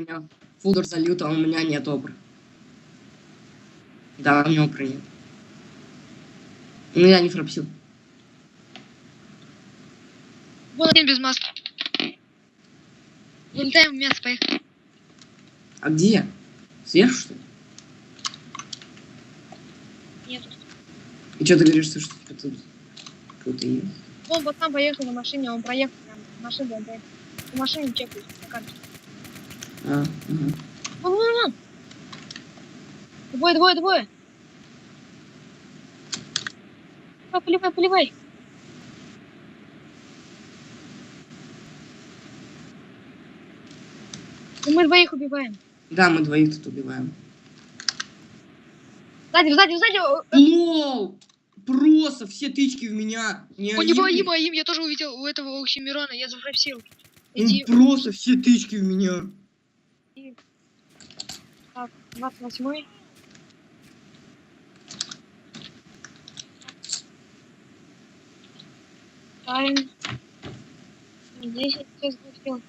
меня фулдер залют, а у меня нет обр. Да, у него обры нет. Ну, я не фрапсил. Один без маски. Вылетаем в мясо, поехали. А где? Сверху, что ли? Нет. И что ты говоришь, что тут кто-то есть? Вон пацан поехал на машине, он проехал прям. Машина, да. В машине чекает на карте. А, ага. Вон, вон, вон. Двое, двое, двое. Поливай, поливай, поливай. Ну, мы двоих убиваем. Да, мы двоих тут убиваем. Сзади, сзади, сзади. О, Лол! Просто все тычки в меня. Не У него один, има, им, я тоже увидел у этого Оксимирона, я зафрапсил. ну, Иди, просто все тычки в меня. Так, 28 Тайм. 10 сейчас успел.